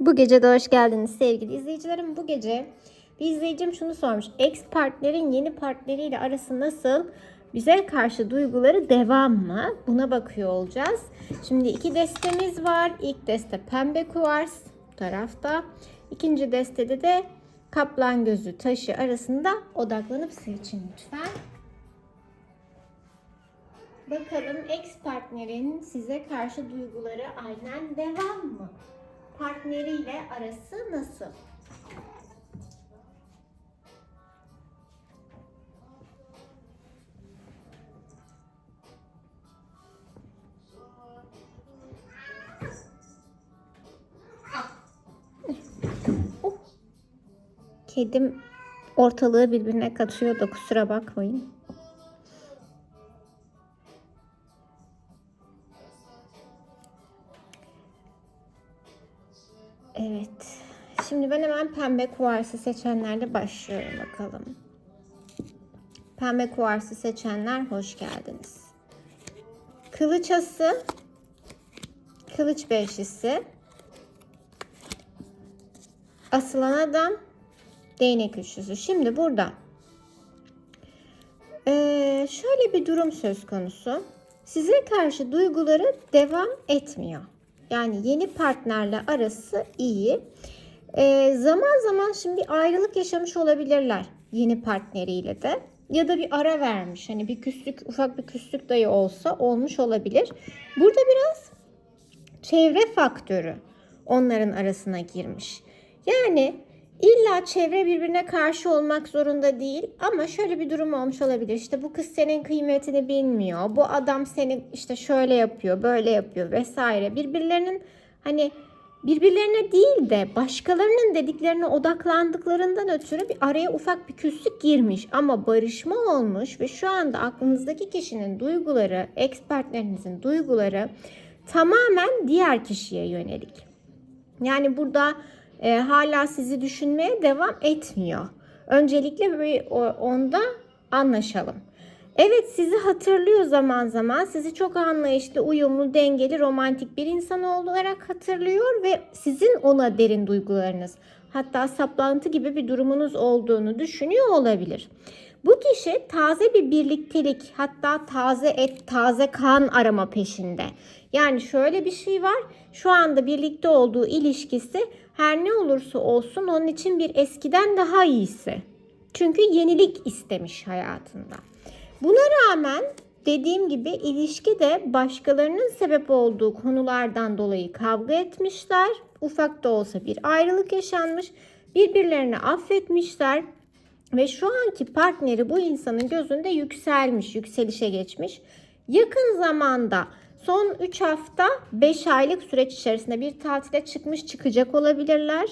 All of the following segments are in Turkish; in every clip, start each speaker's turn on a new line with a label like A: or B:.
A: Bu gece de hoş geldiniz sevgili izleyicilerim. Bu gece bir izleyicim şunu sormuş. Ex partnerin yeni partneriyle arası nasıl? Bize karşı duyguları devam mı? Buna bakıyor olacağız. Şimdi iki destemiz var. İlk deste pembe kuvars bu tarafta. İkinci destede de kaplan gözü taşı arasında odaklanıp seçin lütfen. Bakalım ex partnerin size karşı duyguları aynen devam mı? Partneriyle arası nasıl? Kedim ortalığı birbirine katıyor da kusura bakmayın. Evet. Şimdi ben hemen pembe kuvarsı seçenlerle başlıyorum bakalım. Pembe kuvarsı seçenler hoş geldiniz. Kılıç ası, kılıç beşlisi, asılan adam, değnek üçlüsü. Şimdi burada ee, şöyle bir durum söz konusu. Size karşı duyguları devam etmiyor. Yani yeni partnerle arası iyi. Ee, zaman zaman şimdi ayrılık yaşamış olabilirler yeni partneriyle de. Ya da bir ara vermiş. Hani bir küslük, ufak bir küslük dayı olsa olmuş olabilir. Burada biraz çevre faktörü onların arasına girmiş. Yani illa çevre birbirine karşı olmak zorunda değil ama şöyle bir durum olmuş olabilir. İşte bu kız senin kıymetini bilmiyor. Bu adam seni işte şöyle yapıyor, böyle yapıyor vesaire. Birbirlerinin hani birbirlerine değil de başkalarının dediklerine odaklandıklarından ötürü bir araya ufak bir küslük girmiş ama barışma olmuş ve şu anda aklınızdaki kişinin duyguları, ex partnerinizin duyguları tamamen diğer kişiye yönelik. Yani burada e, hala sizi düşünmeye devam etmiyor. Öncelikle bir onda anlaşalım. Evet sizi hatırlıyor zaman zaman. Sizi çok anlayışlı, uyumlu, dengeli, romantik bir insan olarak hatırlıyor ve sizin ona derin duygularınız, hatta saplantı gibi bir durumunuz olduğunu düşünüyor olabilir. Bu kişi taze bir birliktelik, hatta taze et, taze kan arama peşinde. Yani şöyle bir şey var. Şu anda birlikte olduğu ilişkisi her ne olursa olsun onun için bir eskiden daha iyisi. Çünkü yenilik istemiş hayatında. Buna rağmen dediğim gibi ilişkide başkalarının sebep olduğu konulardan dolayı kavga etmişler. Ufak da olsa bir ayrılık yaşanmış. Birbirlerini affetmişler. Ve şu anki partneri bu insanın gözünde yükselmiş, yükselişe geçmiş. Yakın zamanda son 3 hafta 5 aylık süreç içerisinde bir tatile çıkmış çıkacak olabilirler.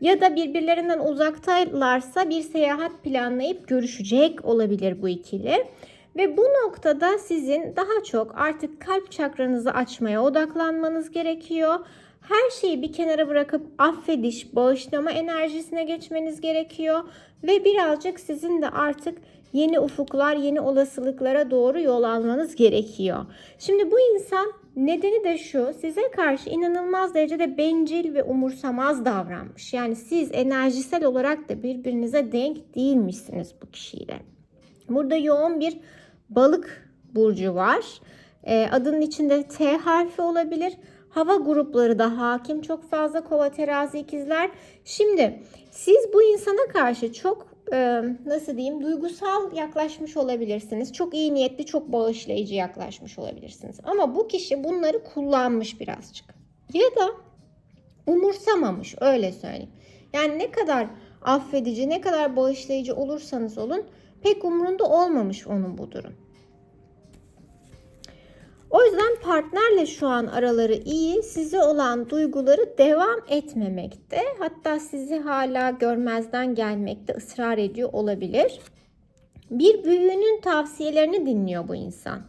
A: Ya da birbirlerinden uzaktalarsa bir seyahat planlayıp görüşecek olabilir bu ikili. Ve bu noktada sizin daha çok artık kalp çakranızı açmaya odaklanmanız gerekiyor. Her şeyi bir kenara bırakıp affediş, bağışlama enerjisine geçmeniz gerekiyor. Ve birazcık sizin de artık yeni ufuklar, yeni olasılıklara doğru yol almanız gerekiyor. Şimdi bu insan nedeni de şu, size karşı inanılmaz derecede bencil ve umursamaz davranmış. Yani siz enerjisel olarak da birbirinize denk değilmişsiniz bu kişiyle. Burada yoğun bir balık burcu var. E, adının içinde T harfi olabilir. Hava grupları da hakim çok fazla kova terazi ikizler. Şimdi siz bu insana karşı çok e, nasıl diyeyim duygusal yaklaşmış olabilirsiniz. Çok iyi niyetli, çok bağışlayıcı yaklaşmış olabilirsiniz. Ama bu kişi bunları kullanmış birazcık. Ya da umursamamış öyle söyleyeyim. Yani ne kadar affedici, ne kadar bağışlayıcı olursanız olun pek umurunda olmamış onun bu durum. O yüzden partnerle şu an araları iyi. Size olan duyguları devam etmemekte. Hatta sizi hala görmezden gelmekte ısrar ediyor olabilir. Bir büyüğünün tavsiyelerini dinliyor bu insan.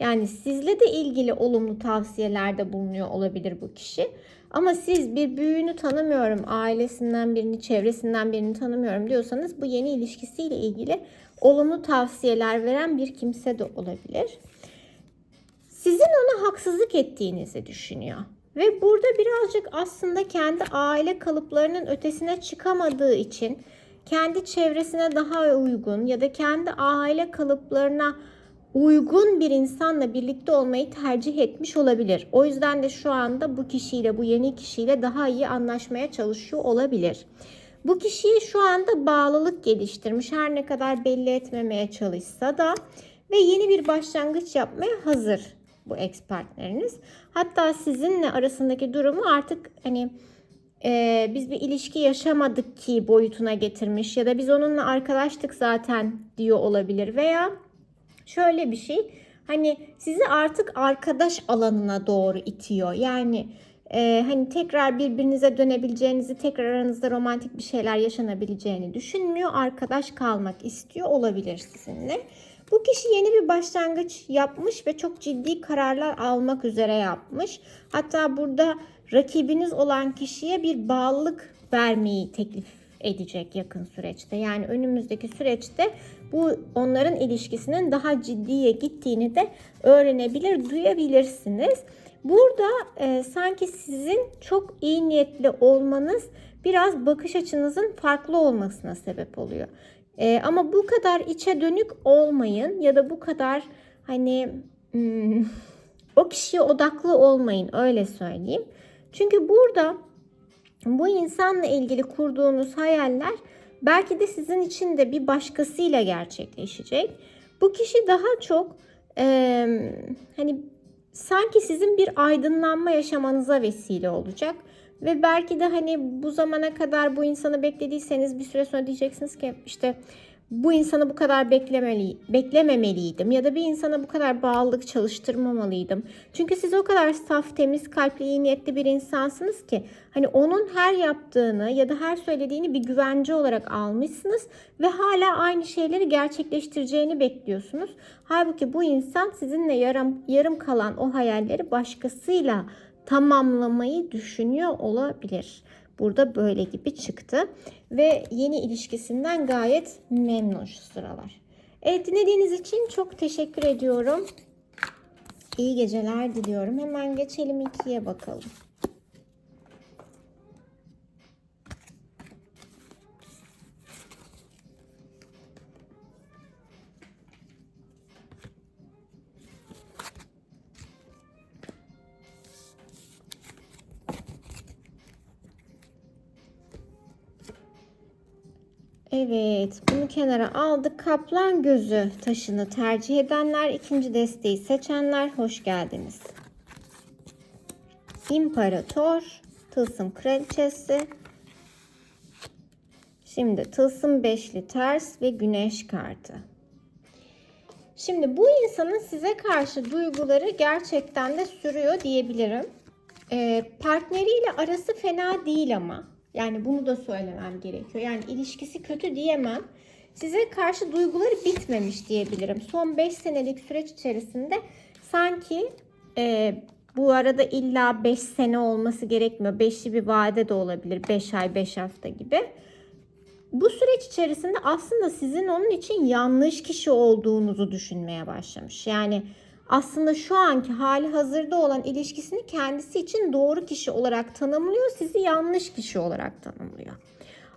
A: Yani sizle de ilgili olumlu tavsiyelerde bulunuyor olabilir bu kişi. Ama siz bir büyüğünü tanımıyorum, ailesinden birini, çevresinden birini tanımıyorum diyorsanız bu yeni ilişkisiyle ilgili olumlu tavsiyeler veren bir kimse de olabilir. Sizin ona haksızlık ettiğinizi düşünüyor. Ve burada birazcık aslında kendi aile kalıplarının ötesine çıkamadığı için kendi çevresine daha uygun ya da kendi aile kalıplarına uygun bir insanla birlikte olmayı tercih etmiş olabilir. O yüzden de şu anda bu kişiyle, bu yeni kişiyle daha iyi anlaşmaya çalışıyor olabilir. Bu kişiye şu anda bağlılık geliştirmiş. Her ne kadar belli etmemeye çalışsa da ve yeni bir başlangıç yapmaya hazır bu ex partneriniz. Hatta sizinle arasındaki durumu artık hani e, biz bir ilişki yaşamadık ki boyutuna getirmiş ya da biz onunla arkadaştık zaten diyor olabilir veya şöyle bir şey hani sizi artık arkadaş alanına doğru itiyor. Yani e, hani tekrar birbirinize dönebileceğinizi, tekrar aranızda romantik bir şeyler yaşanabileceğini düşünmüyor. Arkadaş kalmak istiyor olabilir sizinle. Bu kişi yeni bir başlangıç yapmış ve çok ciddi kararlar almak üzere yapmış. Hatta burada rakibiniz olan kişiye bir bağlılık vermeyi teklif edecek yakın süreçte. Yani önümüzdeki süreçte bu onların ilişkisinin daha ciddiye gittiğini de öğrenebilir, duyabilirsiniz. Burada e, sanki sizin çok iyi niyetli olmanız biraz bakış açınızın farklı olmasına sebep oluyor. E, ama bu kadar içe dönük olmayın ya da bu kadar hani hmm, o kişiye odaklı olmayın öyle söyleyeyim. Çünkü burada bu insanla ilgili kurduğunuz hayaller belki de sizin için de bir başkasıyla gerçekleşecek. Bu kişi daha çok e, hani sanki sizin bir aydınlanma yaşamanıza vesile olacak. Ve belki de hani bu zamana kadar bu insanı beklediyseniz bir süre sonra diyeceksiniz ki işte bu insanı bu kadar beklemeli, beklememeliydim ya da bir insana bu kadar bağlılık çalıştırmamalıydım. Çünkü siz o kadar saf, temiz, kalpli, iyi niyetli bir insansınız ki hani onun her yaptığını ya da her söylediğini bir güvence olarak almışsınız ve hala aynı şeyleri gerçekleştireceğini bekliyorsunuz. Halbuki bu insan sizinle yarım, yarım kalan o hayalleri başkasıyla tamamlamayı düşünüyor olabilir. Burada böyle gibi çıktı. Ve yeni ilişkisinden gayet memnun şu sıralar. Evet dinlediğiniz için çok teşekkür ediyorum. İyi geceler diliyorum. Hemen geçelim ikiye bakalım. Evet, bunu kenara aldık. Kaplan gözü taşını tercih edenler, ikinci desteği seçenler hoş geldiniz. İmparator, tılsım kraliçesi. Şimdi tılsım beşli ters ve güneş kartı. Şimdi bu insanın size karşı duyguları gerçekten de sürüyor diyebilirim. Ee, partneriyle arası fena değil ama. Yani bunu da söylemem gerekiyor. Yani ilişkisi kötü diyemem. Size karşı duyguları bitmemiş diyebilirim. Son 5 senelik süreç içerisinde sanki e, bu arada illa 5 sene olması gerekmiyor. 5'li bir vade de olabilir. 5 ay, 5 hafta gibi. Bu süreç içerisinde aslında sizin onun için yanlış kişi olduğunuzu düşünmeye başlamış. Yani aslında şu anki hali hazırda olan ilişkisini kendisi için doğru kişi olarak tanımlıyor, sizi yanlış kişi olarak tanımlıyor.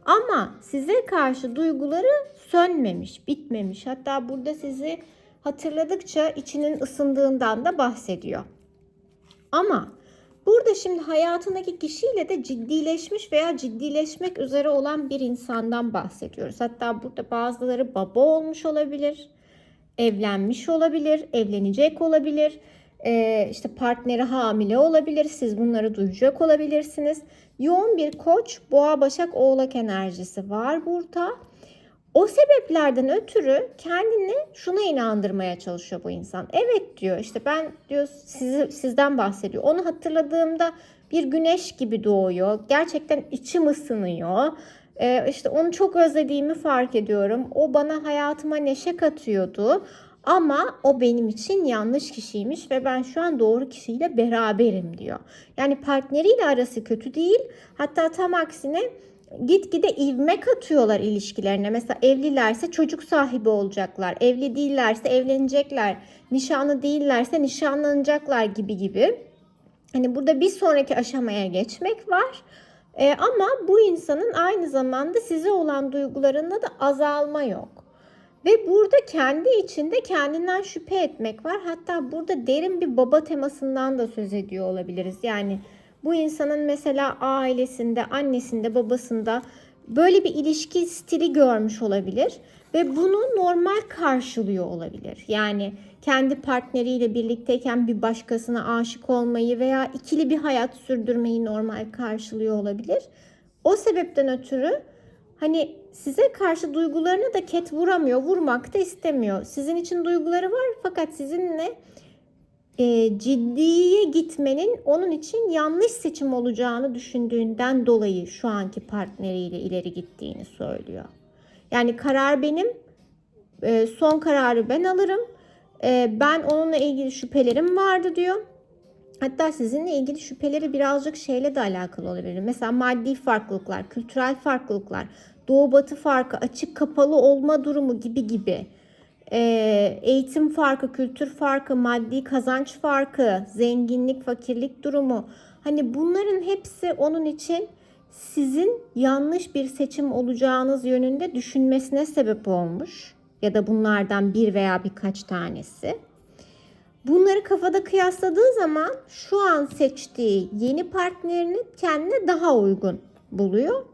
A: Ama size karşı duyguları sönmemiş, bitmemiş. Hatta burada sizi hatırladıkça içinin ısındığından da bahsediyor. Ama burada şimdi hayatındaki kişiyle de ciddileşmiş veya ciddileşmek üzere olan bir insandan bahsediyoruz. Hatta burada bazıları baba olmuş olabilir evlenmiş olabilir, evlenecek olabilir. Ee, işte partneri hamile olabilir. Siz bunları duyacak olabilirsiniz. Yoğun bir koç, boğa, başak, oğlak enerjisi var burada. O sebeplerden ötürü kendini şuna inandırmaya çalışıyor bu insan. Evet diyor işte ben diyor sizi, sizden bahsediyor. Onu hatırladığımda bir güneş gibi doğuyor. Gerçekten içim ısınıyor. Ee, işte onu çok özlediğimi fark ediyorum. O bana hayatıma neşe katıyordu. Ama o benim için yanlış kişiymiş ve ben şu an doğru kişiyle beraberim diyor. Yani partneriyle arası kötü değil. Hatta tam aksine gitgide ivme katıyorlar ilişkilerine. Mesela evlilerse çocuk sahibi olacaklar. Evli değillerse evlenecekler. Nişanlı değillerse nişanlanacaklar gibi gibi. Hani burada bir sonraki aşamaya geçmek var. Ee, ama bu insanın aynı zamanda size olan duygularında da azalma yok. Ve burada kendi içinde kendinden şüphe etmek var. Hatta burada derin bir baba temasından da söz ediyor olabiliriz. Yani bu insanın mesela ailesinde, annesinde, babasında böyle bir ilişki stili görmüş olabilir ve bunu normal karşılıyor olabilir. Yani kendi partneriyle birlikteyken bir başkasına aşık olmayı veya ikili bir hayat sürdürmeyi normal karşılıyor olabilir. O sebepten ötürü hani size karşı duygularını da ket vuramıyor, vurmak da istemiyor. Sizin için duyguları var fakat sizinle e, ciddiye gitmenin onun için yanlış seçim olacağını düşündüğünden dolayı şu anki partneriyle ileri gittiğini söylüyor. Yani karar benim, e, son kararı ben alırım. E, ben onunla ilgili şüphelerim vardı diyor. Hatta sizinle ilgili şüpheleri birazcık şeyle de alakalı olabilir. Mesela maddi farklılıklar, kültürel farklılıklar, doğu batı farkı, açık kapalı olma durumu gibi gibi. Ee, eğitim farkı, kültür farkı, maddi kazanç farkı, zenginlik, fakirlik durumu. Hani bunların hepsi onun için sizin yanlış bir seçim olacağınız yönünde düşünmesine sebep olmuş. Ya da bunlardan bir veya birkaç tanesi. Bunları kafada kıyasladığı zaman şu an seçtiği yeni partnerini kendine daha uygun buluyor.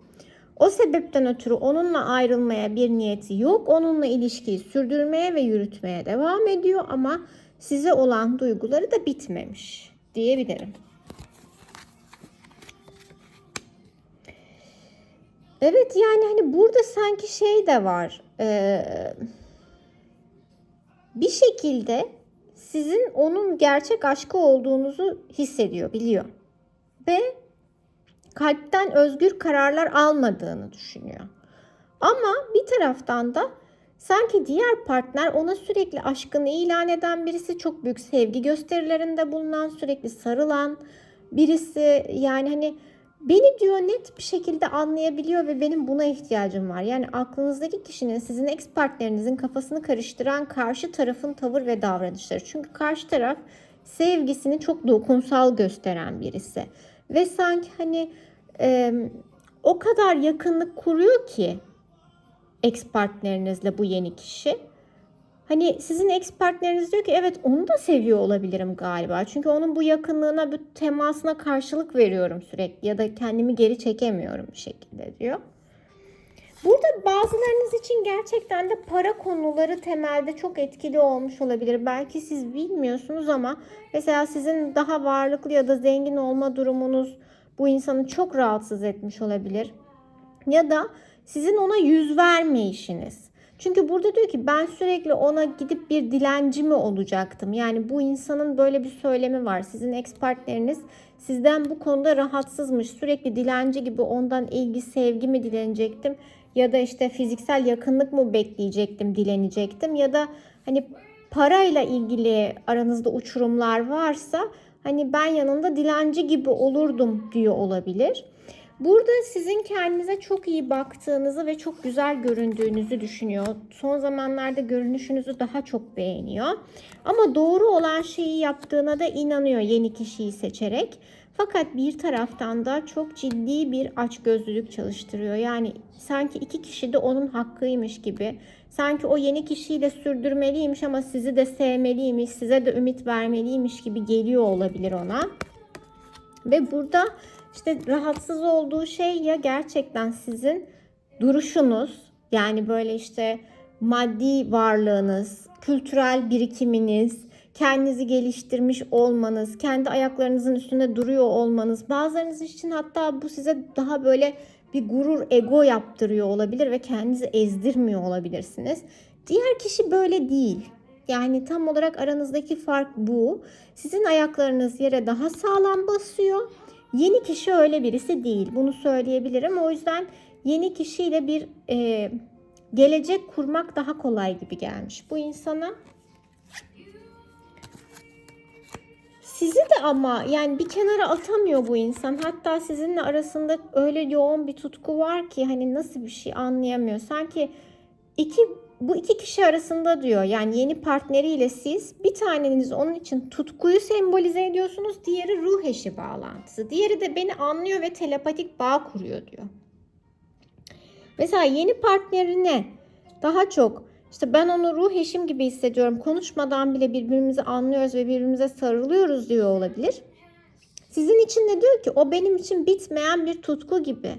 A: O sebepten ötürü onunla ayrılmaya bir niyeti yok. Onunla ilişkiyi sürdürmeye ve yürütmeye devam ediyor ama size olan duyguları da bitmemiş diyebilirim. Evet yani hani burada sanki şey de var. Ee, bir şekilde sizin onun gerçek aşkı olduğunuzu hissediyor, biliyor. Ve kalpten özgür kararlar almadığını düşünüyor. Ama bir taraftan da sanki diğer partner ona sürekli aşkını ilan eden birisi, çok büyük sevgi gösterilerinde bulunan, sürekli sarılan birisi. Yani hani beni diyor net bir şekilde anlayabiliyor ve benim buna ihtiyacım var. Yani aklınızdaki kişinin sizin ex partnerinizin kafasını karıştıran karşı tarafın tavır ve davranışları. Çünkü karşı taraf sevgisini çok dokunsal gösteren birisi. Ve sanki hani e, o kadar yakınlık kuruyor ki ex partnerinizle bu yeni kişi. Hani sizin ex partneriniz diyor ki evet onu da seviyor olabilirim galiba. Çünkü onun bu yakınlığına, bu temasına karşılık veriyorum sürekli ya da kendimi geri çekemiyorum bir şekilde diyor. Burada bazılarınız için gerçekten de para konuları temelde çok etkili olmuş olabilir. Belki siz bilmiyorsunuz ama mesela sizin daha varlıklı ya da zengin olma durumunuz bu insanı çok rahatsız etmiş olabilir. Ya da sizin ona yüz vermeyişiniz. Çünkü burada diyor ki ben sürekli ona gidip bir dilenci mi olacaktım? Yani bu insanın böyle bir söylemi var. Sizin ex partneriniz sizden bu konuda rahatsızmış. Sürekli dilenci gibi ondan ilgi, sevgi mi dilenecektim? Ya da işte fiziksel yakınlık mı bekleyecektim, dilenecektim? Ya da hani parayla ilgili aranızda uçurumlar varsa hani ben yanında dilenci gibi olurdum diyor olabilir. Burada sizin kendinize çok iyi baktığınızı ve çok güzel göründüğünüzü düşünüyor. Son zamanlarda görünüşünüzü daha çok beğeniyor. Ama doğru olan şeyi yaptığına da inanıyor yeni kişiyi seçerek. Fakat bir taraftan da çok ciddi bir açgözlülük çalıştırıyor. Yani sanki iki kişi de onun hakkıymış gibi. Sanki o yeni kişiyi de sürdürmeliymiş ama sizi de sevmeliymiş, size de ümit vermeliymiş gibi geliyor olabilir ona. Ve burada işte rahatsız olduğu şey ya gerçekten sizin duruşunuz yani böyle işte maddi varlığınız, kültürel birikiminiz, kendinizi geliştirmiş olmanız, kendi ayaklarınızın üstünde duruyor olmanız. Bazılarınız için hatta bu size daha böyle bir gurur, ego yaptırıyor olabilir ve kendinizi ezdirmiyor olabilirsiniz. Diğer kişi böyle değil. Yani tam olarak aranızdaki fark bu. Sizin ayaklarınız yere daha sağlam basıyor Yeni kişi öyle birisi değil. Bunu söyleyebilirim. O yüzden yeni kişiyle bir e, gelecek kurmak daha kolay gibi gelmiş bu insana. Sizi de ama yani bir kenara atamıyor bu insan. Hatta sizinle arasında öyle yoğun bir tutku var ki hani nasıl bir şey anlayamıyor. Sanki iki bu iki kişi arasında diyor yani yeni partneriyle siz bir taneniz onun için tutkuyu sembolize ediyorsunuz. Diğeri ruh eşi bağlantısı. Diğeri de beni anlıyor ve telepatik bağ kuruyor diyor. Mesela yeni partnerine daha çok işte ben onu ruh eşim gibi hissediyorum. Konuşmadan bile birbirimizi anlıyoruz ve birbirimize sarılıyoruz diyor olabilir. Sizin için de diyor ki o benim için bitmeyen bir tutku gibi.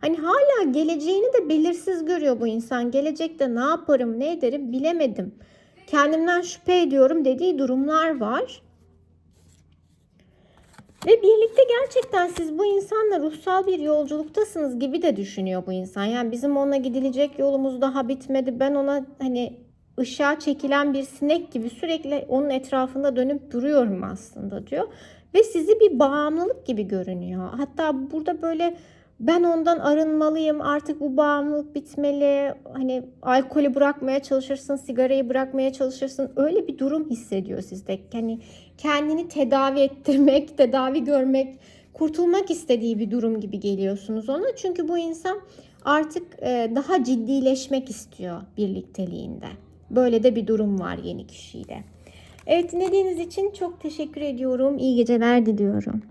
A: Hani hala geleceğini de belirsiz görüyor bu insan. Gelecekte ne yaparım, ne ederim bilemedim. Kendimden şüphe ediyorum dediği durumlar var. Ve birlikte gerçekten siz bu insanla ruhsal bir yolculuktasınız gibi de düşünüyor bu insan. Yani bizim ona gidilecek yolumuz daha bitmedi. Ben ona hani ışığa çekilen bir sinek gibi sürekli onun etrafında dönüp duruyorum aslında diyor. Ve sizi bir bağımlılık gibi görünüyor. Hatta burada böyle ben ondan arınmalıyım artık bu bağımlılık bitmeli hani alkolü bırakmaya çalışırsın sigarayı bırakmaya çalışırsın öyle bir durum hissediyor sizde hani kendini tedavi ettirmek tedavi görmek kurtulmak istediği bir durum gibi geliyorsunuz ona çünkü bu insan artık e, daha ciddileşmek istiyor birlikteliğinde böyle de bir durum var yeni kişiyle. Evet dinlediğiniz için çok teşekkür ediyorum. İyi geceler diliyorum.